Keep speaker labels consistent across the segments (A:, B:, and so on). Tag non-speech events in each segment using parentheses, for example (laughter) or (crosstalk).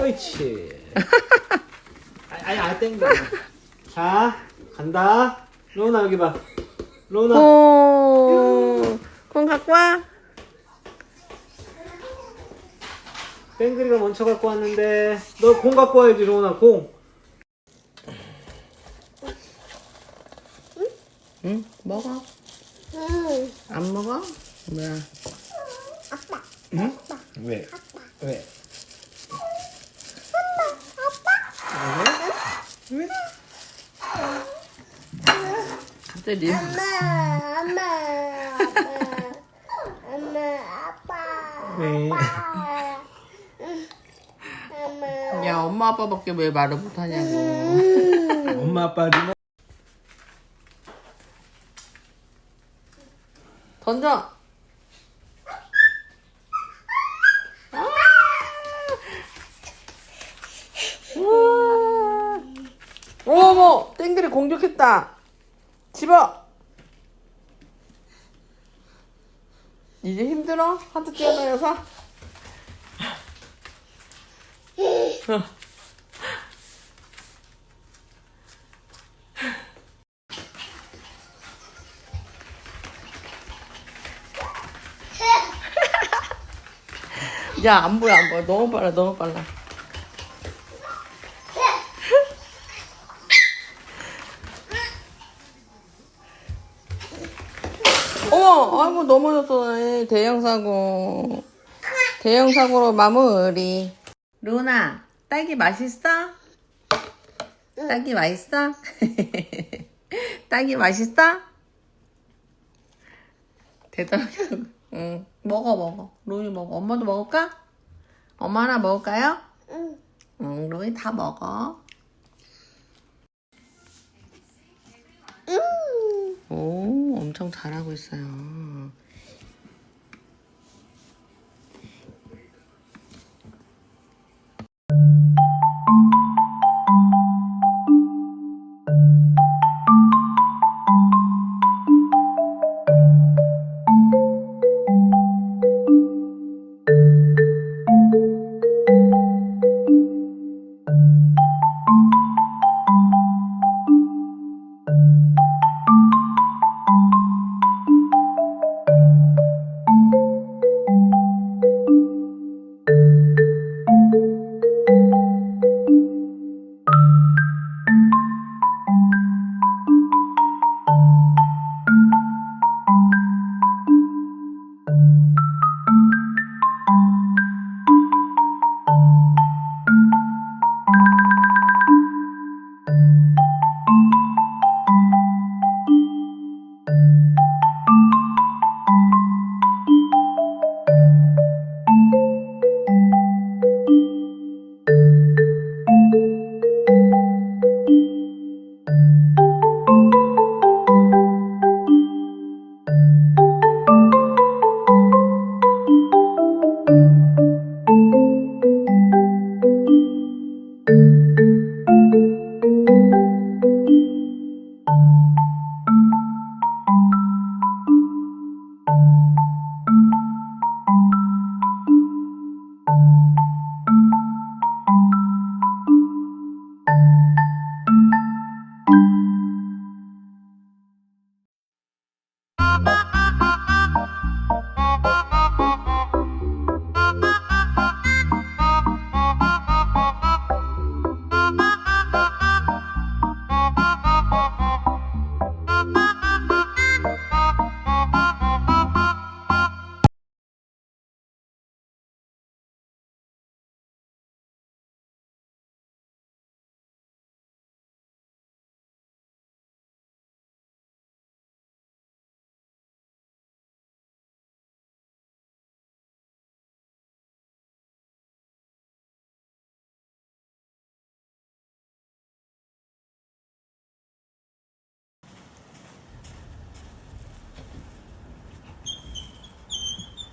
A: 옳지. (laughs) 아니, 안 땡겨. 자, 간다. 로나 여기 봐. 로나.
B: 오, 공 갖고 와.
A: 땡그리가 먼저 갖고 왔는데 너 공 갖고 와야지 로나 공.
B: 응, 먹어.
C: 응.
B: 안 먹어? 뭐야?
A: 응? 왜? 왜?
B: 왜? 갑자기
C: 엄마, 엄마, 아빠, 엄마, 아빠,
A: 왜?
C: 엄마.
B: 야 엄마 아빠밖에 왜 말을 못하냐고.
A: 엄마 아빠 누나.
B: 던져. 아! 어머, 땡들이 공격했다. 집어. 이제 힘들어? 하도 뛰어다녀서? 어. 야, 안 보여, 안 보여. 너무 빨라, 너무 빨라. 어머, 아이고, 넘어졌어. 에이, 대형 사고. 대형 사고로 마무리. 루나, 딸기 맛있어? 딸기 맛있어? (laughs) 딸기 맛있어? 대단하게. 응, 먹어, 먹어. 로이 먹어. 엄마도 먹을까? 엄마 하나 먹을까요?
C: 응.
B: 응, 로이 다 먹어. 엄청 잘하고 있어요.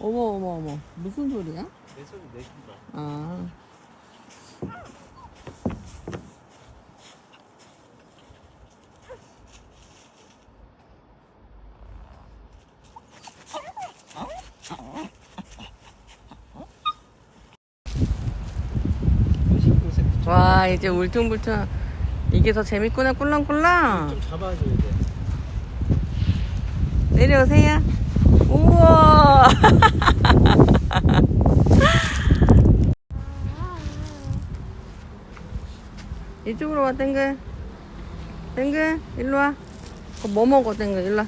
B: 어머, 어머, 어머. 무슨 소리야?
A: 내 소리 내준다.
B: 아. 와 이제 울퉁불퉁 이게 더 재밌구나 꿀렁꿀렁
A: 좀 잡아줘야 돼.
B: 내려오세요 우와. (laughs) 이쪽으로 와 땡글. 땡글 일로 와. 그거 뭐 먹어 땡글? 일로 와.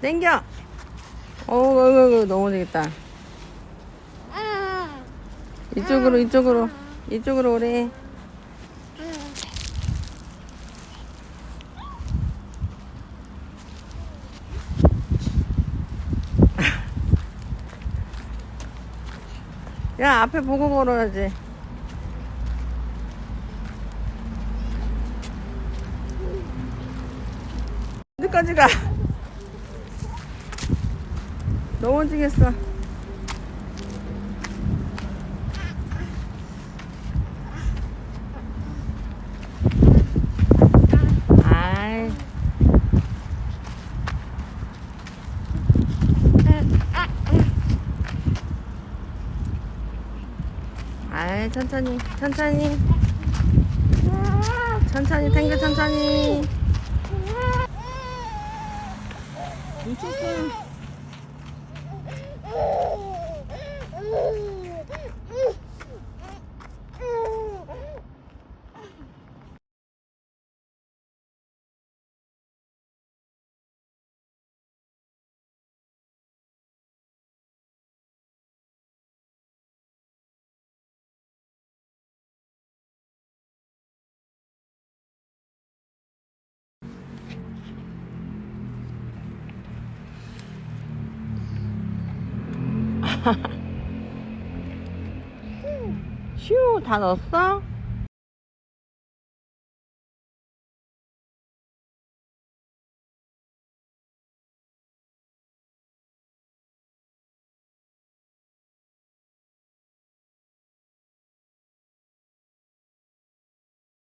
B: 땡겨. 어우 어우, 어우, 넘어지겠다. 이쪽으로 이쪽으로. 이쪽으로 오래 야 앞에 보고 걸어야지. 어디까지 가? 넘어지겠어 아이 아이 천천히 천천히. 천천히 탱글 천천히. 미쳤어 (laughs) 슈 다 넣었어?